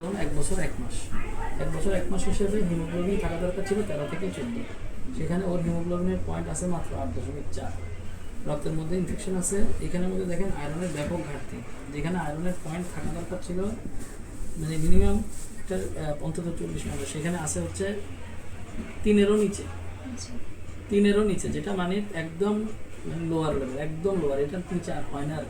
এক বছর এক মাস। এক বছর এক মাস হিসেবে হিমোগ্লোবিন থাকা দরকার ছিল তেরো থেকে চোদ্দ। সেখানে ওর হিমোগ্লোবিনের পয়েন্ট আছে মাত্র আট দশমিক চার। রক্তের মধ্যে ইনফেকশন আছে। এখানের মধ্যে দেখেন আয়রনের ব্যাপক ঘাটতি। যেখানে আয়রনের পয়েন্ট থাকা দরকার ছিল মানে মিনিমাম একটা অন্তত চল্লিশ মতো সেখানে আছে হচ্ছে তিনেরও নিচে। তিনেরও নিচে, যেটা মানে একদম লোয়ার লেভেল একদম লোয়ার এটা নিচে আর হয় না আর।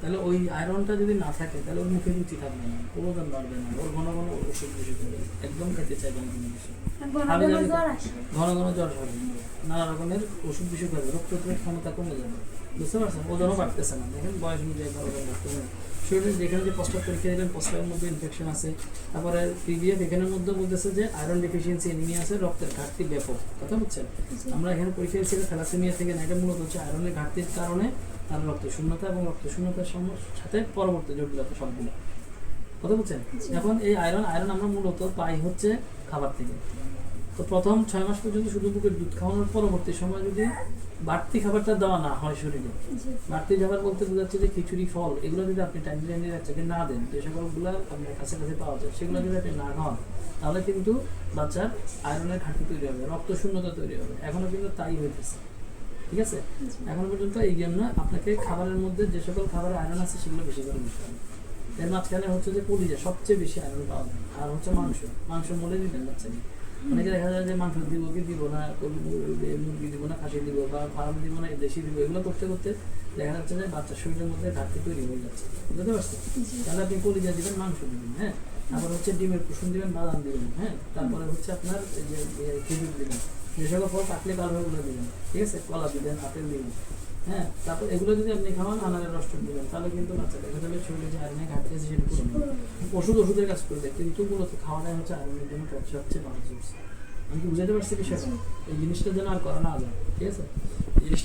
তাহলে ওই আয়রনটা যদি না থাকে, তাহলে ওর মুখে রুচি থাকবে না ওজন বাড়বে না, ওর ঘন ঘন ওষুধ বেশি খাবে একদম খেতে চাইবে না কোনো কিছু। ঘন ঘন জ্বর হবে নানা রকমের ওষুধ বিষয় খাবে রোগ প্রতিরোধ ক্ষমতা কমে যাবে। বুঝতে পারছেন? ওজনও বাড়তেছে না। দেখেন বয়স অনুযায়ী ঘন ঘন বাড়তে হবে শরীরে যেখানে যে প্রস্তাব পরীক্ষা দিলেন প্রস্তাবের মধ্যে ইনফেকশন আছে। তারপরে পিভিএফ এখানের মধ্যে বলতেছে যে আয়রন ডেফিসিয়েন্সি এনিমিয়া আছে রক্তের ঘাটতি ব্যাপক। কথা বুঝছেন? আমরা এখানে পরীক্ষা দিচ্ছি থ্যালাসেমিয়া থেকে না এটা মূলত হচ্ছে আয়রনের ঘাটতির কারণে তার রক্ত শূন্যতা এবং রক্ত শূন্যতার সাথে পরবর্তী জটিলতা সবগুলো কথা বুঝছেন? এখন এই আয়রন আয়রন আমরা মূলত পাই হচ্ছে খাবার থেকে। তো প্রথম ছয় মাস পর্যন্ত শুধু বুকের দুধ খাওয়ানোর পরবর্তী সময় যদি বাড়তি খাবারটা দেওয়া না হয় শরীরে বাড়তি খাবার বলতে বোঝাচ্ছে যে খিচুড়ি ফল এগুলো যদি আপনি টাইম টাইমে বাচ্চাকে না দেন যে সকলগুলো আপনার কাছে কাছে পাওয়া যায় সেগুলো যদি আপনি না খাওয়ান তাহলে কিন্তু বাচ্চার আয়রনের ঘাটতি তৈরি হবে রক্ত শূন্যতা তৈরি হবে। এখনও কিন্তু তাই হইতেছে। ঠিক আছে? এখন পর্যন্ত এই জন্য আপনাকে খাবারের মধ্যে যে সকল খাবারের আয়রন আছে সেগুলো বেশি করে দিতে হবে। এর মাঝখানে হচ্ছে যে কলিজা সবচেয়ে বেশি আয়রন পাওয়া যায়। আর হচ্ছে মাংস। মাংস মলে দিবেন বাচ্চাকে অনেকে দেখা যায় যে মাংস দিব কি দিব না মুরগি- দিব না খাসি দিব বা ফার্ম দিব না দেশি দিব এগুলো করতে করতে দেখা যাচ্ছে যে বাচ্চার শরীরের মধ্যে ঘাটতি তৈরি হয়ে যাচ্ছে। বুঝতে পারছেন? তাহলে আপনি কলিজা দিবেন মাংস দিবেন হ্যাঁ? তারপর হচ্ছে ডিমের কুসুম দিবেন বাদাম দিবেন হ্যাঁ? তারপরে হচ্ছে আপনার এই যে খেজুর দিবেন। যে সকল ফল পাকলে কালো ওগুলো দিবেন। ঠিক আছে? কলা দিবেন আপেল দিবেন। হ্যাঁ তারপর এগুলো যদি আপনি খাওয়ান আনারের রস দিবেন তাহলে কিন্তু বাচ্চা দেখা যাবে শরীরে যে আয়রনের ঘাটতি আছে সেটা পূরণ। ওষুধ ওষুধের কাজ করবে কিন্তু মূলত খাওয়াটাই হচ্ছে আয়রনের জন্য সবচেয়ে ভালো সোর্স আমি কি বুঝাতে পারছি বিষয়টা? এই জিনিসটা যেন আর করা না যায় ঠিক আছে? জিনিসটা